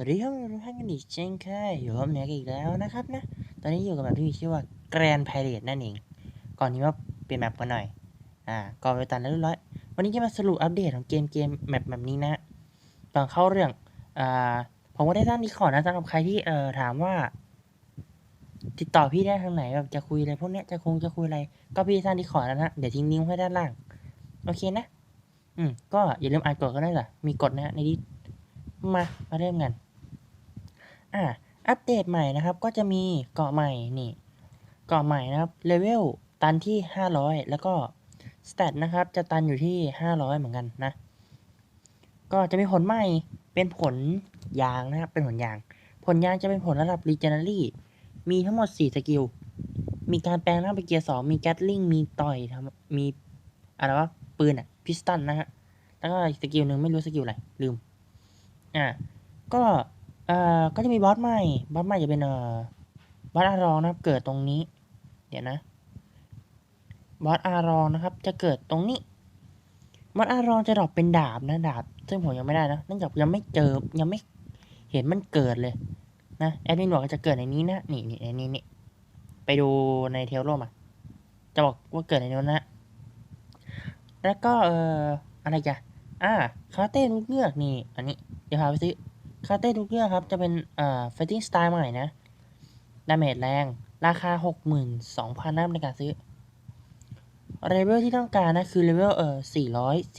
สวัสดีครับทุกท่านกันอีกเช่นเคยอยู่กับเมียกันอีกแล้วนะครับนะ ตอนนี้อยู่กับแบบที่มีชื่อว่า Grand Pirate นั่นเอง ก่อนนี้ว่าเปลี่ยนแมปกันหน่อย อ่าก่อนไปตันแล้วร้อย วันนี้จะมาสรุปอัปเดตของเกมเกมแมปแบบนี้นะตอนเข้าเรื่อง อ่า ผมก็ได้สร้างดีคอร์ดนะสำหรับใครที่เอ่อถามว่า ติดต่อพี่ได้ทางไหนแบบจะคุยอะไรพวกเนี้ยจะคงจะคุยอะไร ก็พี่สร้างดีคอร์ดแล้วนะ เดี๋ยวทิ้งลิงก์ไว้ด้านล่าง โอเคนะ อืม ก็อย่าลืมอ่านกฎก็ได้ล่ะมีกฎนะในนี้มา มาเริ่มกัน อ่าอัปเดตใหม่นะครับก็จะมีเกาะใหม่นี่เกาะใหม่นะครับเลเวลตันที่ 500 แล้วก็สเตตนะครับจะตันอยู่ที่ 500 เหมือนกันนะ ก็จะมีผลใหม่เป็นผลยางนะครับเป็นผลยาง ผลยางจะเป็นผลระดับ Legendary มีทั้งหมด 4 สกิล มีการแปลงร่างเป็นเกียร์2มีแกตลิงมีต่อยทำมีอะไรวะปืนอะพิสตันนะฮะแล้วก็สกิลหนึ่งไม่รู้สกิลอะไรลืมอ่าก็ เอ่อก็จะมีบอสใหม่บอสใหม่จะเป็นเอ่อบอสอารองนะครับเกิดตรงนี้ เดี๋ยวนะบอสอารองนะครับ จะเกิดตรงนี้บอสอารองจะดรอปเป็นดาบนะดาบ ซึ่งผมยังไม่ได้นะเนื่องจากยังไม่เจอยังไม่เห็นมันเกิดเลยนะแอดมินบอกว่าจะเกิดในนี้นะนี่นี่ในนี้นี่ไปดูในเทลโลมาจะบอกว่าเกิดในนี้นะ แล้วก็เอ่ออะไรจ้ะอ่าคาเต้ลูกเงือกนี่ อันนี้เดี๋ยวพาไปซื้อ คาเต้ลูกเงือกครับ จะเป็นเอ่อ fighting style ใหม่นะ ดาเมจแรง ราคา 62,000นะในการซื้อเลเวลที่ต้องการนะ คือเลเวลเอ่อ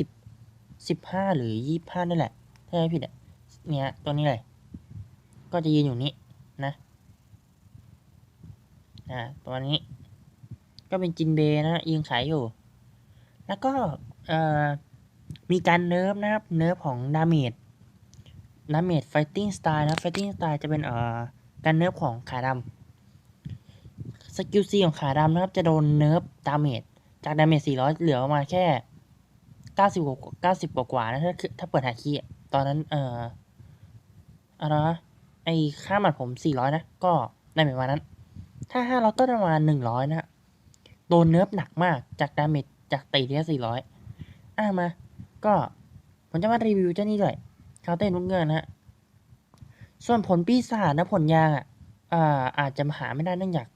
410 15 หรือ 25 นี่แหละ ถ้าไม่ผิดอะเนี่ยตัวนี้เลย ก็จะยืนอยู่นี้นะ อ่า ตัวนี้ ก็เป็นจินเบย์นะยิงขายอยู่ แล้วก็เอ่อมีการเนิร์ฟนะครับ เนิร์ฟของดาเมจ ดาเมจไฟติ้งสไตล์นะไฟติ้งสไตล์จะเป็นเอ่อการเนิร์ฟของขาดำสกิลซีของขาดำนะครับ จะโดนเนิร์ฟดาเมจจากดาเมจ400 เหลือประมาณแค่ 90กว่า90กว่ากว่านะถ้าถ้าเปิดหาคีตอนนั้นเอ่ออะไรวะไอ้ค่าหมัดผม 400 นะ ก็ได้ประมาณนั้น ถ้า500ก็ประมาณ 100นะฮะโดนเนิร์ฟหนักมากจากดาเมจจากตีที่400 อะมา ก็ผมจะมารีวิวเจ้านี้ด้วย คาเต้นลูกเงินนะฮะส่วนผลปีศาจนะผลยางอะอ่าอาจจะหาไม่ได้เนื่องจาก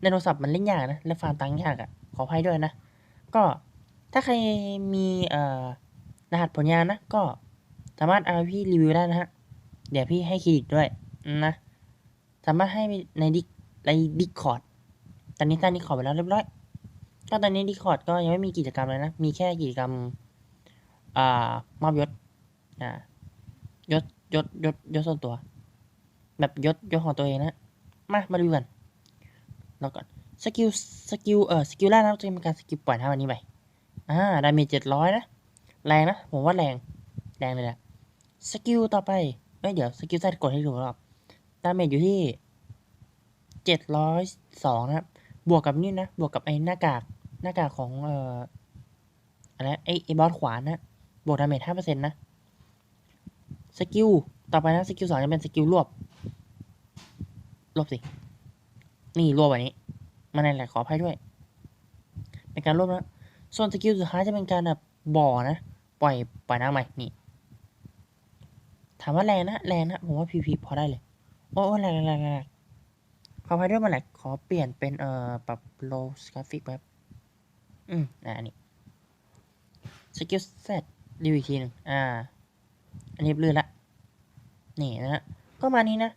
ในโทรศัพท์มันเล่นยากนะและฟาร์มตังค์ยากอะขออภัยด้วยนะ ก็ถ้าใครมีเอ่อรหัสผลยางนะก็สามารถเอาพี่รีวิวได้นะฮะ เดี๋ยวพี่ให้เครดิตด้วยนะ สามารถให้ในดิในดิคอร์ดตอนนี้ตั้งดิคอร์ดไปแล้วเรียบร้อย ก็ตอนนี้ดิคอร์ดก็ยังไม่มีกิจกรรมเลยนะ มีแค่กิจกรรม อ่ามอบยศอ่ายศยศยศยศส่วนตัว แบบยศยศของตัวเองนะมามาดูกันแล้วก่อนสกิลสกิลเอ่อสกิลแรกนะจะเป็นการสกิลปล่อยท่าวันนี้ไปอ่าดาเมจเจ็ดร้อยนะแรงนะผมว่าแรงแรงเลยแหละสกิลต่อไปเอ้ยเดี๋ยวสกิลแซดกดให้ดูรอบดาเมจอยู่ที่เจ็ดร้อยสองนะครับบวกกับนี่นะบวกกับไอ้หน้ากากหน้ากากของเอ่ออะไรไอ้ไอ้บอสขวานนะ บวกดาเมจห้าเปอร์เซ็นต์นะ สกิล ต่อไปนะ สกิลสองจะเป็นสกิลรวบ รวบสิ นี่รวบแบบนี้ มาในแหละขออภัยด้วย เป็นการรวบนะ ส่วนสกิลสุดท้ายจะเป็นการแบบบ่อนะ ปล่อย ปล่อยน้ำใหม่ นี่ ถามว่าแรงนะ แรงนะ ผมว่าพีพีพอได้เลย โอ้โอ้แรงแรงแรงขออภัยด้วยมาแหละขอเปลี่ยนเป็น เอ่อ ปรับ low graphic แบบ อืมอ่าอันนี้สกิลเซต รีวิวอีกทีหนึ่งอ่า อันนี้เลื่อนละ นี่นะฮะ ก็มานี้นะ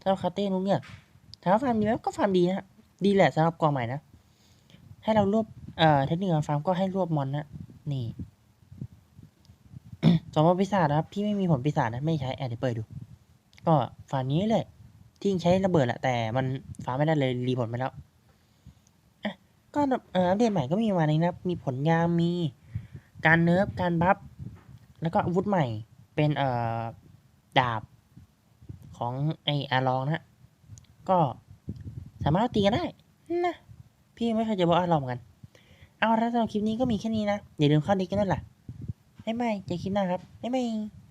สำหรับคาเต้นุ้งเงือกถามว่าฟาร์มดีไหมก็ฟาร์มดีนะดีแหละสำหรับกองใหม่นะ ให้เรารวบ เอ่อ เทคนิคการฟาร์มก็ให้รวบมอนนะ นี่สมมติปีศาจนะครับพี่ไม่มีผลปีศาจนะไม่ใช้แอดเดปเปิดดู ก็ฟาร์มนี้เลยที่ใช้ระเบิดแหละแต่มันฟาร์มไม่ได้เลยรีผลไปแล้วอะก็เอ่ออัปเดตใหม่ก็มีมาในนี้นะมีผลยางมี การเนิร์ฟ การบัฟ แล้วก็อาวุธใหม่เป็นเอ่อดาบของไออารองนะก็สามารถตีกันได้นะพี่ไม่เคยเจอบอกอารองเหมือนกัน เอาละสำหรับคลิปนี้ก็มีแค่นี้นะอย่าลืมเข้าดิสกันด้วยล่ะบ๊ายบายเจอคลิปหน้าครับบ๊ายบาย